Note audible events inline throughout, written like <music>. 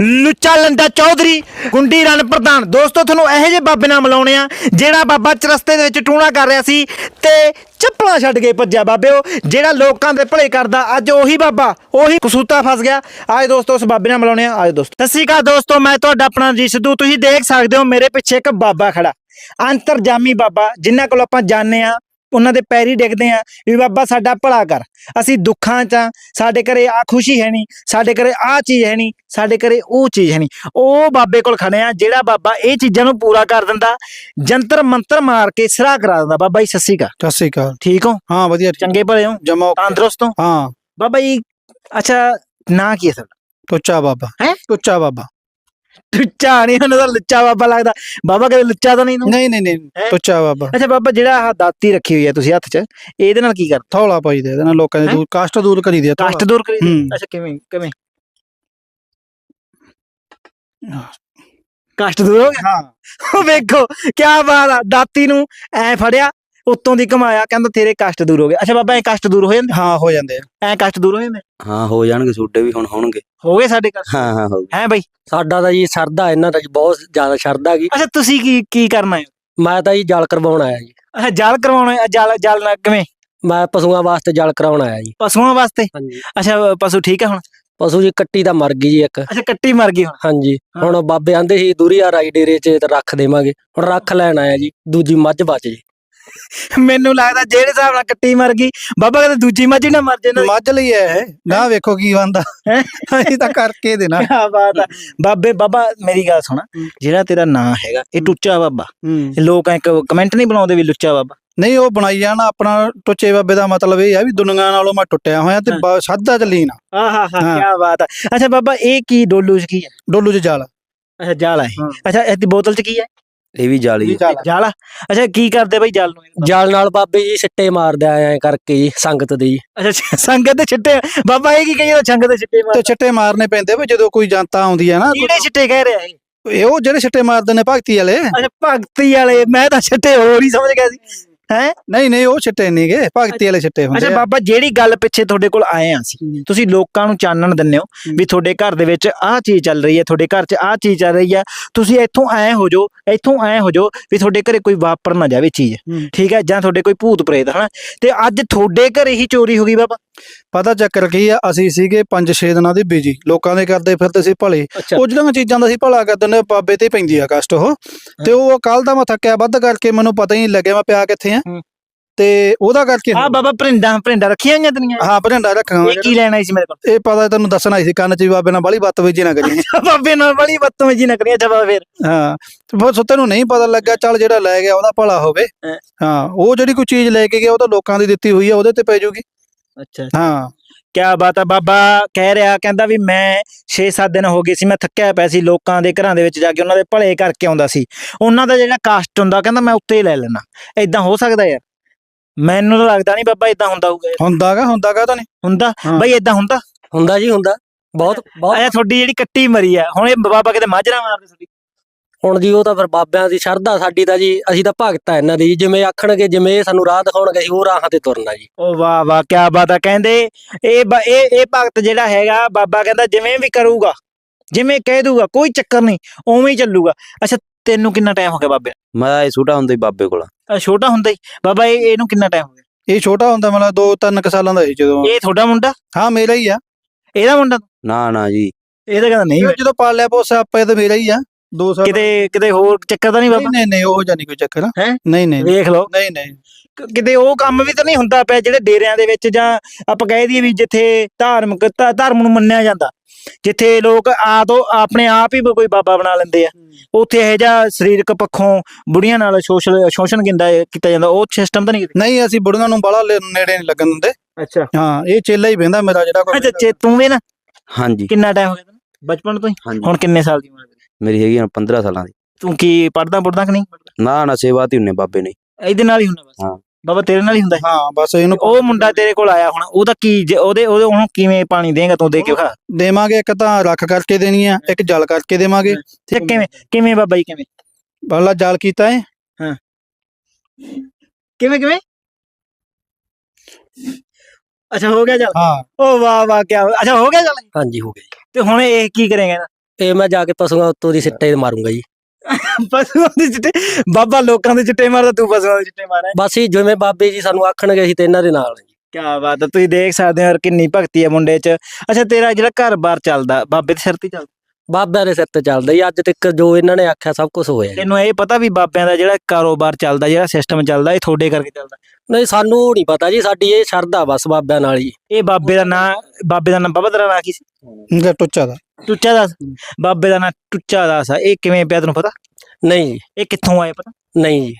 ਲੁੱਚਾ ਲੰਡਾ ਚੌਧਰੀ, ਗੁੰਡੀ ਰਣ ਪ੍ਰਧਾਨ। ਦੋਸਤੋ, ਤੁਹਾਨੂੰ ਇਹੋ ਜਿਹੇ ਬਾਬੇ ਨਾਲ ਮਿਲਾਉਣੇ ਆ, ਜਿਹੜਾ ਬਾਬਾ ਚਰਸਤੇ ਦੇ ਵਿੱਚ ਟੂਣਾ ਕਰ ਰਿਹਾ ਸੀ ਤੇ ਚੱਪਲਾਂ ਛੱਡ ਕੇ ਭੱਜਿਆ ਬਾਬੇ ਉਹ ਜਿਹੜਾ ਲੋਕਾਂ ਦੇ ਭਲੇ ਕਰਦਾ, ਅੱਜ ਉਹੀ ਬਾਬਾ, ਉਹੀ ਕਸੂਤਾ ਫਸ ਗਿਆ। ਆਏ ਦੋਸਤੋ, ਉਸ ਬਾਬੇ ਨਾਲ ਮਿਲਾਉਣੇ ਆ, ਆਏ ਦੋਸਤੋ। ਸਤਿ ਸ਼੍ਰੀ ਅਕਾਲ ਦੋਸਤੋ, ਮੈਂ ਤੁਹਾਡਾ ਆਪਣਾ ਜੀ ਸਿੱਧੂ। ਤੁਸੀਂ ਦੇਖ ਸਕਦੇ ਹੋ, ਮੇਰੇ ਪਿੱਛੇ ਇੱਕ ਬਾਬਾ ਖੜਾ। ਅੰਤਰਜਾਮੀ ਬਾਬਾ ਜਿਨ੍ਹਾਂ ਕੋਲ ਆਪਾਂ ਜਾਣਦੇ ਆ ਉਹਨਾਂ ਦੇ ਪੈਰੀ ਡਿੱਗਦੇ ਆ ਵੀ ਬਾਬਾ ਸਾਡਾ ਭਲਾ ਕਰ। ਅਸੀਂ ਦੁੱਖਾਂ 'ਚ ਸਾਡੇ ਘਰੇ ਆ ਖੁਸ਼ੀ ਹੈ ਨਹੀਂ ਸਾਡੇ ਘਰੇ ਆ ਚੀਜ਼ ਹੈ ਨਹੀਂ ਸਾਡੇ ਘਰੇ ਉਹ ਚੀਜ਼ ਹੈ ਨਹੀਂ। ਉਹ ਬਾਬੇ ਕੋਲ ਖੜੇ ਆ ਜਿਹੜਾ ਬਾਬਾ ਇਹ ਚੀਜ਼ਾਂ ਨੂੰ ਪੂਰਾ ਕਰ ਦਿੰਦਾ ਜੰਤਰ ਮੰਤਰ ਮਾਰ ਕੇ ਸਿਰਾ ਕਰਾ ਦਿੰਦਾ ਬਾਬਾ ਜੀ ਅਕਾਲ। ਸਤਿ ਸ਼੍ਰੀ ਅਕਾਲ। ਠੀਕ ਹੋ? ਹਾਂ ਵਧੀਆ। ਚੰਗੇ ਭਲੇ ਹੋ? ਜਮਾ ਤੰਦਰੁਸਤ ਹੋ? ਹਾਂ। ਬਾਬਾ ਜੀ ਅੱਛਾ ਨਾਂ ਕੀ ਹੈ ਤੁਹਾਡਾ? ਟੁੱਚਾ ਬਾਬਾ। ਹੈਂ? ਟੁੱਚਾ ਬਾਬਾ। ਲੁੱਚਾ ਨਹੀਂ ਉਹਨੂੰ ਤਾਂ ਲੁੱਚਾ ਬਾਬਾ ਲੱਗਦਾ। ਬਾਬਾ ਕਦੇ ਲੁੱਚਾ ਤਾਂ ਨਹੀਂ ਨਾ ਨਹੀਂ ਨਹੀਂ ਨਹੀਂ? ਟੁੱਚਾ ਬਾਬਾ। ਅੱਛਾ ਬਾਬਾ ਜਿਹੜਾ ਆਹ ਦਾਤੀ ਰੱਖੀ ਹੋਈ ਹੈ ਤੁਸੀਂ ਹੱਥ 'ਚ ਇਹਦੇ ਨਾਲ ਕੀ ਕਰਦੇ? ਥੌਲਾ ਪਾਈ ਦੇ ਇਹਦੇ ਨਾਲ ਲੋਕਾਂ ਦੇ? ਦੂਰ ਕਾਸ਼ਟ ਦੂਰ ਕਰੀ ਦੇ। ਕਸ਼ਟ ਦੂਰ ਕਰੀ ਹੂੰ। ਅੱਛਾ ਕਿਵੇਂ ਕਿਵੇਂ? ਕਸ਼ਟ ਦੂਰ ਹੋ ਗਿਆ? ਹਾਂ। ਵੇਖੋ ਕੀ ਬਾਤ ਆ ਦਾਤੀ ਨੂੰ ਐ ਫੜਿਆ ਉੱਤੋਂ ਦੀ ਕਮਾਇਆ ਕਹਿੰਦਾ ਤੇਰੇ ਕਸ਼ਟ ਦੂਰ ਹੋ ਗਏ। ਅੱਛਾ ਬਾਬਾ ਇਹ ਕਸ਼ਟ ਦੂਰ ਹੋ ਜਾਂਦੇ? ਹਾਂ ਹੋ ਜਾਂਦੇ ਆ। ਐ ਕਸ਼ਟ ਦੂਰ ਹੋ ਜਾਂਦੇ? ਹਾਂ ਹੋ ਜਾਣਗੇ ਛੋਟੇ ਵੀ ਹੁਣ ਹੋਣਗੇ। ਹੋ ਗਏ ਸਾਡੇ ਕਸ਼ਟ? ਹਾਂ ਹਾਂ ਹੋ ਗਏ। ਹੈ ਬਈ? ਸਾਡਾ ਤਾਂ ਜੀ ਸਰਦਾ ਇਹਨਾਂ ਦਾ ਜੀ ਬਹੁਤ ਜ਼ਿਆਦਾ ਸ਼ਰਧਾ ਗੀ। ਅੱਛਾ ਤੁਸੀਂ ਕੀ ਕੀ ਕਰਨਾ ਹੈ? ਮੈਂ ਤਾਂ ਜੀ ਜਲ ਕਰਵਾਉਣ ਆਇਆ ਜੀ। ਅੱਛਾ ਜਲ ਕਰਵਾਉਣਾ ਹੈ, ਜਲ ਜਲ ਨਾਲ ਕਿਵੇਂ? ਮੈਂ ਪਸ਼ੂਆਂ ਵਾਸਤੇ ਜਲ ਕਰਾਉਣ ਆਇਆ ਜੀ। ਪਸ਼ੂਆਂ ਵਾਸਤੇ? ਹਾਂਜੀ। ਅੱਛਾ ਪਸ਼ੂ ਠੀਕ ਹੈ ਹੁਣ? ਪਸ਼ੂ ਜੀ ਕੱਟੀ ਤਾਂ ਮਰ ਗਈ ਜੀ ਇੱਕ। ਅੱਛਾ ਕੱਟੀ ਮਰ ਗਈ ਹੁਣ? ਹਾਂਜੀ। ਹੁਣ ਬਾਬੇ ਆਂਦੇ ਸੀ ਦੂਰੀ ਆ ਰਾਈ ਡੇਰੇ 'ਚ ਤੇ ਰੱਖ ਦੇਵਾਂਗੇ। ਹੁਣ ਰੱਖ ਲੈਣ ਆਇਆ ਜੀ ਦੂਜੀ ਮੱਝ ਬਚ ਜੀ। ਮੈਨੂੰ ਲੱਗਦਾ ਜਿਹੜੇ ਹਿਸਾਬ ਨਾਲ ਕੱਟੀ ਮਰ ਗਈ ਬਾਬਾ ਕਹਿੰਦਾ ਦੂਜੀ ਮੱਝ ਨਾ ਮਰ ਜੇ ਨਾ। ਮੱਝ ਲਈ ਇਹ। ਨਾ ਵੇਖੋ ਕੀ ਬੰਦਾ ਹੈਂ? ਅਸੀਂ ਤਾਂ ਕਰਕੇ ਦੇਣਾ ਕੀ ਬਾਤ ਆ। ਬਾਬੇ ਬਾਬਾ ਮੇਰੀ ਗੱਲ ਸੁਣ। ਜਿਹੜਾ ਤੇਰਾ ਨਾਂ ਹੈਗਾ ਇਹ ਟੁੱਚਾ ਬਾਬਾ। ਲੋਕ ਐ ਕਮੈਂਟ ਨਹੀਂ ਬਣਾਉਂਦੇ ਵੀ ਲੁੱਚਾ ਬਾਬਾ। ਨਹੀਂ ਉਹ ਬਣਾਈ ਜਾਣਾ ਆਪਣਾ ਟੁੱਚੇ ਬਾਬੇ ਦਾ ਮਤਲਬ ਇਹ ਆ ਵੀ ਦੁਨੀਆ ਨਾਲੋਂ ਮੈਂ ਟੁੱਟਿਆ ਹੋਇਆ ਤੇ ਸਾਦਾ ਚ ਲੀਨ ਆ। ਆਹਾ ਹਾ। ਕੀ ਬਾਤ ਆ। ਅੱਛਾ ਬਾਬਾ ਇਹ ਕੀ ਡੋਲੂ ਚ ਕੀ ਹੈ ਡੋਲੂ ਚ ਜਾਲ। ਅੱਛਾ ਜਾਲ ਹਾਂ। ਅੱਛਾ ਇਹਦੀ ਬੋਤਲ ਚ ਕੀ ਹੈ ਇਹ ਵੀ ਜਾਲੀ ਆ। ਆ? ਅੱਛਾ ਕੀ ਕਰਦੇ ਬਈ ਜਾਲ ਨੂੰ? ਜਲ ਨਾਲ ਬਾਬੇ ਜੀ ਸਿੱਟੇ ਮਾਰਦੇ ਆਏ ਐ ਕਰਕੇ ਜੀ ਸੰਗਤ ਦੇ। ਜੀ ਅੱਛਾ ਸੰਗਤ ਦੇ ਛਿੱਟੇ? ਬਾਬਾ ਇਹ ਕੀ ਕਹੀ ਸੰਗਤ ਦੇ ਛਿੱਟੇ ਤੇ ਮਾਰ ਛਿੱਟੇ ਮਾਰਨੇ ਪੈਂਦੇ ਵੀ ਜਦੋਂ ਕੋਈ ਜਨਤਾ ਆਉਂਦੀ ਹੈ ਨਾ ਕਿਹੜੇ ਛਿੱਟੇ ਕਹਿ ਰਿਹਾ ਇਹ ਉਹ ਜਿਹੜੇ ਛਿੱਟੇ ਮਾਰਦੇ ਨੇ ਭਗਤੀ ਵਾਲੇ। ਅੱਛਾ ਭਗਤੀ ਵਾਲੇ ਮੈਂ ਤਾਂ ਛਿੱਟੇ ਹੋਰ ਹੀ ਸਮਝ ਗਿਆ ਸੀ। ਹੈ? ਨਹੀਂ ਨਹੀਂ ਉਹ ਛਿੱਟੇ ਨਹੀਂਗੇ ਭਗਤੀ ਵਾਲੇ ਛਿੱਟੇ ਹੁੰਦੇ ਅੱਛਾ ਆ। ਬਾਬਾ ਜਿਹੜੀ ਗੱਲ ਪਿੱਛੇ ਤੁਹਾਡੇ ਕੋਲ ਆਏ ਆ ਸੀ ਤੁਸੀਂ ਲੋਕਾਂ ਨੂੰ ਚਾਨਣ ਦਿੰਦੇ ਹੋ। ਵੀ ਤੁਹਾਡੇ ਘਰ ਦੇ ਵਿੱਚ ਆਹ ਚੀਜ਼ ਚੱਲ ਰਹੀ ਹੈ ਤੁਹਾਡੇ ਘਰ 'ਚ ਆਹ ਚੀਜ਼ ਚੱਲ ਰਹੀ ਹੈ ਤੁਸੀਂ ਇੱਥੋਂ ਐ ਹੋ ਜਾਓ ਇੱਥੋਂ ਐ ਹੋ ਜਾਓ ਵੀ ਤੁਹਾਡੇ ਘਰੇ ਕੋਈ ਵਾਪਰ ਨਾ ਜਾਵੇ ਚੀਜ਼। ਠੀਕ ਹੈ? ਜਾਂ ਤੁਹਾਡੇ ਕੋਈ ਭੂਤ ਪ੍ਰੇਤ ਹਨਾ? ਤੇ ਅੱਜ ਤੁਹਾਡੇ ਘਰੇ ਹੀ ਚੋਰੀ ਹੋ ਗਈ ਬਾਬਾ। ਪਤਾ ਚੱਕਰ ਕੀ ਆ ਅਸੀਂ ਸੀਗੇ 5-6 ਦਿਨਾਂ ਦੇ ਬੀਜੀ ਲੋਕਾਂ ਦੇ ਕਰਦੇ ਫਿਰਦੇ ਸੀ ਭਲੇ। ਅੱਛਾ। ਉਹ ਜਿਹੜੀਆਂ ਚੀਜ਼ਾਂ ਦਾ ਸੀ ਭਲਾ ਕਰਦੇ ਨੇ ਬਾਬੇ ਤੇ ਹੀ ਪੈਂਦੀ ਆ ਕਸ਼ਟ ਉਹ। ਤੇ ਉਹ ਕੱਲ ਦਾ ਮੈਂ ਥੱਕਿਆ ਵੱਧ ਕਰਕੇ ਮੈਨੂੰ ਪਤਾ ਹੀ ਨਹੀਂ ਲੱਗਿਆ ਮੈਂ ਪਿਆ ਕਿੱਥੇ ਆ। ਹੂੰ। ਤੇ ਉਹਦਾ ਕਰਕੇ ਆ ਬਾਬਾ ਭਰਿੰਡਾ ਭਰਿੰਡਾ ਰੱਖੀਆਂ ਹੋਈਆਂ ਤੇਰੀਆਂ? ਹਾਂ ਭਰੰਡਾ ਰੱਖਾਂ ਇਹ ਕੀ ਲੈਣਾ ਸੀ ਮੇਰੇ ਕੋਲ? ਇਹ ਪਤਾ ਤੈਨੂੰ ਦੱਸਣਾ ਸੀ ਕੰਨ ਚ ਵੀ ਬਾਬੇ ਨਾਲ ਬਾਲੀ ਬਦਤਮੀਜੀ ਨਾ ਕਰੀ। ਬਾਬੇ ਨਾਲ ਬੜੀ ਬਦਤਮੀਜੀ ਨਾ ਅੱਛਾ ਬਾਬਾ ਫਿਰ। ਹਾਂ ਤੇ ਫਿਰ ਸੁੱਤੇ ਨੂੰ ਨਹੀਂ ਪਤਾ ਲੱਗਾ ਚੱਲ ਜਿਹੜਾ ਲੈ ਗਿਆ ਉਹਦਾ ਭਲਾ ਹੋਵੇ। ਹੈਂ। ਹਾਂ ਉਹ ਜਿਹੜੀ ਕੋਈ ਚੀਜ਼ ਲੈ ਕੇ ਗਿਆ ਉਹ ਤਾਂ ਲੋਕਾਂ ਦੀ ਦਿੱਤੀ ਹੋਈ ਆ ਉਹਦੇ ਤੇ ਪੈ ਜਾਊਗੀ ਅੱਛਾ ਹਾਂ। ਕਿਆ ਬਾਤ ਆ ਬਾਬਾ ਕਹਿ ਰਿਹਾ ਕਹਿੰਦਾ ਵੀ ਮੈਂ 6-7 ਦਿਨ ਹੋ ਗਏ ਸੀ ਮੈਂ ਥੱਕਿਆ ਪਿਆ ਸੀ ਲੋਕਾਂ ਦੇ ਘਰਾਂ ਦੇ ਵਿੱਚ ਜਾ ਕੇ ਉਹਨਾਂ ਦੇ ਭਲੇ ਕਰਕੇ ਆਉਂਦਾ ਸੀ। ਉਹਨਾਂ ਦਾ ਜਿਹੜਾ ਕਾਸਟ ਹੁੰਦਾ ਕਹਿੰਦਾ ਮੈਂ ਉੱਤੇ ਹੀ ਲੈ ਲੈਣਾ ਐਦਾਂ ਹੋ ਸਕਦਾ ਯਾਰ। ਮੈਨੂੰ ਤਾਂ ਲੱਗਦਾ ਨਹੀਂ ਬਾਬਾ ਇਦਾਂ ਹੁੰਦਾ ਹੋਊਗਾ ਹੁੰਦਾਗਾ ਹੁੰਦਾਗਾ ਤਾਂ ਨਹੀਂ। ਹੁੰਦਾ। ਬਈ ਇਦਾਂ ਹੁੰਦਾ? ਹੁੰਦਾ ਜੀ ਹੁੰਦਾ। ਬਹੁਤ ਬਹੁਤ। ਆਇਆ ਤੁਹਾਡੀ ਜਿਹੜੀ ਕੱਟੀ ਮਰੀ ਆ ਹੁਣ ਇਹ ਬਾਬਾ ਕਿਤੇ ਮਾਜਰਾ ਮਾਰਦੇ ਤੁਹਾਡੀ ਹੁਣ ਜੀ ਉਹ ਤਾਂ ਫਿਰ ਬਾਬਿਆਂ ਦੀ ਸ਼ਰਧਾ ਸਾਡੀ ਤਾਂ ਜੀ ਅਸੀਂ ਤਾਂ ਭਗਤ ਆ ਇਹਨਾਂ ਦੀ। ਜਿਵੇਂ ਆਖਣਗੇ ਜਿਵੇਂ ਇਹ ਸਾਨੂੰ ਰਾਹ ਦਿਖਾਉਣਗੇ ਅਸੀਂ ਉਹ ਰਾਹਾਂ ਤੇ ਤੁਰਨਾ ਜੀ। ਓ ਵਾਹ ਵਾਹ ਕਿਆ ਬਾਤ ਆ। ਕਹਿੰਦੇ ਇਹ ਬ- ਇਹ ਇਹ ਭਗਤ ਜਿਹੜਾ ਹੈਗਾ ਬਾਬਾ ਕਹਿੰਦਾ ਜਿਵੇਂ ਵੀ ਕਰੂਗਾ ਜਿਵੇਂ ਕਹਿ ਦੂਗਾ ਕੋਈ ਚੱਕਰ ਨਹੀਂ ਉਵੇਂ ਹੀ ਚੱਲੂਗਾ। ਅੱਛਾ ਤੈਨੂੰ ਕਿੰਨਾ ਟਾਈਮ ਹੋ ਗਿਆ ਬਾਬੇ ਮੈਂ ਇਹ ਛੋਟਾ ਹੁੰਦਾ ਹੀ ਬਾਬੇ ਕੋਲ। ਆ ਛੋਟਾ ਹੁੰਦਾ ਹੀ? ਬਾਬਾ ਇਹ ਇਹਨੂੰ ਕਿੰਨਾ ਟਾਈਮ ਹੋ ਗਿਆ? ਇਹ ਛੋਟਾ ਹੁੰਦਾ ਮਤਲਬ 2-3 ਕ ਸਾਲਾਂ ਦਾ ਸੀ ਜਦੋਂ। ਇਹ ਤੁਹਾਡਾ ਮੁੰਡਾ? ਹਾਂ ਮੇਰਾ ਹੀ ਆ। ਇਹਦਾ ਮੁੰਡਾ? ਨਾ ਨਾ ਜੀ। ਇਹ ਤਾਂ ਕਹਿੰਦਾ ਨਹੀਂ ਜਦੋਂ ਪਾਲਿਆ ਪੋਸਿਆ ਆਪਾਂ ਤਾਂ ਮੇਰਾ ਹੀ ਆ। 2 ਸਾਲ ਕਿਤੇ ਕਿਤੇ ਹੋਰ ਚੱਕਰ ਤਾਂ ਨਹੀਂ ਬਾਬਾ? ਨਹੀਂ ਨਹੀਂ ਉਹ ਜਾਨੀ ਕੋਈ ਚੱਕਰ। ਹੈਂ? ਨਹੀਂ ਨਹੀਂ। ਵੇਖ ਲਓ। ਨਹੀਂ ਨਹੀਂ। ਕਿਤੇ ਉਹ ਕੰਮ ਵੀ ਤਾਂ ਨਹੀਂ ਹੁੰਦਾ ਪਿਆ ਜਿਹੜੇ ਡੇਰਿਆਂ ਦੇ ਵਿੱਚ ਜਾਂ ਆਪਾਂ ਕਹਿ ਦਈਏ ਵੀ ਜਿੱਥੇ ਧਾਰਮਿਕ ਧਰਮ ਨੂੰ ਮੰਨਿਆ ਜਾਂਦਾ। ਜਿੱਥੇ ਲੋਕ ਆਦੋ ਆਪਣੇ ਆਪ ਹੀ ਕੋਈ ਬਾਬਾ ਬਣਾ ਲੈਂਦੇ ਆ। ਉੱਥੇ ਇਹ ਜਿਹਾ ਸਰੀਰਕ ਪੱਖੋਂ ਬੁੜੀਆਂ ਨਾਲ ਸੋਸ਼ਲ ਸ਼ੋਸ਼ਣ ਕਿੰਦਾ ਕੀਤਾ ਜਾਂਦਾ। ਉਹ ਸਿਸਟਮ ਤਾਂ ਨਹੀਂ ਨਹੀਂ ਅਸੀਂ ਬੁੜੀਆਂ ਨੂੰ ਬਾਲਾ ਨੇੜੇ ਨਹੀਂ ਲੱਗਣ ਦਿੰਦੇ। ਅੱਛਾ। ਹਾਂ ਇਹ ਚੇਲਾ ਹੀ ਬਹਿੰਦਾ ਮੇਰਾ ਜਿਹੜਾ ਕੋਈ ਅੱਛਾ ਚੇ ਤੂੰ ਵੀ ਨਾ? ਹਾਂਜੀ। ਕਿੰਨਾ ਟਾਈਮ ਹੋ ਗਿਆ ਤੈਨੂੰ? ਬਚਪਨ ਤੋਂ ਹੀ। ਹਾਂਜੀ ਹੁਣ ਕਿੰਨੇ ਸਾਲ ਦੀ ਉਮਰ? ਮੇਰੀ ਹੈਗੀ ਆ 15 ਸਾਲਾਂ ਦੀ। ਤੂੰ ਕੀ ਪੜਦਾ ਪੜਦਾ ਕਿ ਨਹੀਂ? ਨਾ ਨਾ ਸੇਵਾ ਤੇ ਹੁੰਨੇ ਬਾਬੇ ਨੇ ਇਹਦੇ ਨਾਲ ਹੀ ਹੁੰਦਾ ਬਸ। ਹਾਂ। ਬਾਬਾ ਤੇਰੇ ਨਾਲ ਹੀ ਹੁੰਦਾ ਹੈ? ਹਾਂ ਬਸ ਇਹਨੂੰ ਉਹ ਮੁੰਡਾ ਤੇਰੇ ਕੋਲ ਆਇਆ ਹੁਣ ਉਹਦਾ ਕੀ ਜੇ ਉਹਦੇ ਉਹਦੇ ਉਹਨੂੰ ਕਿਵੇਂ ਪਾਣੀ ਦੇਂਗਾ ਤੂੰ ਦੇ ਕੇ ਖਾ ਦੇਵਾਂਗੇ ਇੱਕ ਤਾਂ ਰੱਖ ਕਰਕੇ ਦੇਣੀ ਆ ਇੱਕ ਜਲ ਕਰਕੇ ਦੇਵਾਂਗੇ। ਤੇ ਕਿਵੇਂ ਕਿਵੇਂ ਬਾਬਾ ਜੀ ਕਿਵੇਂ? ਬਾਲਾ ਜਲ ਕੀਤਾ ਹੈ। ਕਿਵੇਂ ਕਿਵੇਂ? ਅੱਛਾ ਹੋ ਗਿਆ ਚੱਲ ਹਾਂ। ਓ ਵਾਹ ਵਾਹ ਕੀ ਅੱਛਾ ਹੋ ਗਿਆ ਚੱਲ ਹਾਂਜੀ ਹੋ ਗਿਆ ਤੇ ਹੁਣ ਇਹ ਕੀ ਕਰੇਗਾ ਇਹ ਮੈਂ ਜਾ ਕੇ ਪਸ਼ੂਆਂ ਉੱਤੋਂ ਦੀ ਸਿੱਟੇ ਮਾਰੂੰਗਾ ਜੀ। <laughs> ਪਸ਼ੂਆਂ ਦੇ ਚਿੱਟੇ ਬਾਬਾ ਲੋਕਾਂ ਦੇ ਚਿੱਟੇ ਮਾਰਦਾ ਤੂੰ ਪਸ਼ੂਆਂ ਦੇ ਚਿੱਟੇ ਮਾਰਾਂ। ਬਸ ਹੀ ਜਿਵੇਂ ਬਾਬੇ ਜੀ ਸਾਨੂੰ ਆਖਣਗੇ ਅਸੀਂ ਤੇ ਇਹਨਾਂ ਦੇ ਨਾਲ ਜੀ। ਕੀ ਬਾਤ ਹੈ ਤੁਸੀਂ ਦੇਖ ਸਕਦੇ ਹੋ ਯਾਰ ਕਿੰਨੀ ਭਗਤੀ ਹੈ ਮੁੰਡੇ 'ਚ। ਅੱਛਾ ਤੇਰਾ ਜਿਹੜਾ ਘਰ-ਬਾਰ ਚੱਲਦਾ ਬਾਬੇ ਦੇ ਸਿਰ ਤੇ ਚੱਲਦਾ। ਬਾਬਿਆਂ ਦੇ ਸਿਰ ਤੇ ਚੱਲਦਾ ਜੀ ਅੱਜ ਤੱਕ ਜੋ ਇਹਨਾਂ ਨੇ ਆਖਿਆ ਸਭ ਕੁਝ ਹੋਇਆ। ਜੀ ਤੈਨੂੰ ਇਹ ਪਤਾ ਵੀ ਬਾਬਿਆਂ ਦਾ ਜਿਹੜਾ ਕਾਰੋਬਾਰ ਚੱਲਦਾ ਜਿਹੜਾ ਸਿਸਟਮ ਚੱਲਦਾ ਇਹ ਤੁਹਾਡੇ ਕਰਕੇ ਚੱਲਦਾ? ਨਹੀਂ ਸਾਨੂੰ ਨਹੀਂ ਪਤਾ ਜੀ ਸਾਡੀ ਇਹ ਸ਼ਰਧਾ ਬਸ ਬਾਬਿਆਂ ਨਾਲ ਹੀ। ਇਹ ਬਾਬੇ ਦਾ ਨਾਂ ਬਾਬੇ ਦਾ ਨਾਂ ਬਾਬਾ ਤੇਰਾ ਨਾਂ ਕੀ ਸੀ? ਇਹਦਾ ਟੁੱਚਾ ਦਾ। ਟੁੱਚਾ ਦਾਸ ਬਾਬੇ ਦਾ ਨਾਂ ਟੁੱਚਾ ਦਾਸ ਆ ਇਹ ਕਿਵੇਂ ਪਿਆ ਤੈਨੂੰ ਪਤਾ? ਨਹੀਂ ਜੀ। ਇਹ ਕਿੱਥੋਂ ਆਏ ਪਤਾ? ਨਹੀਂ ਜੀ।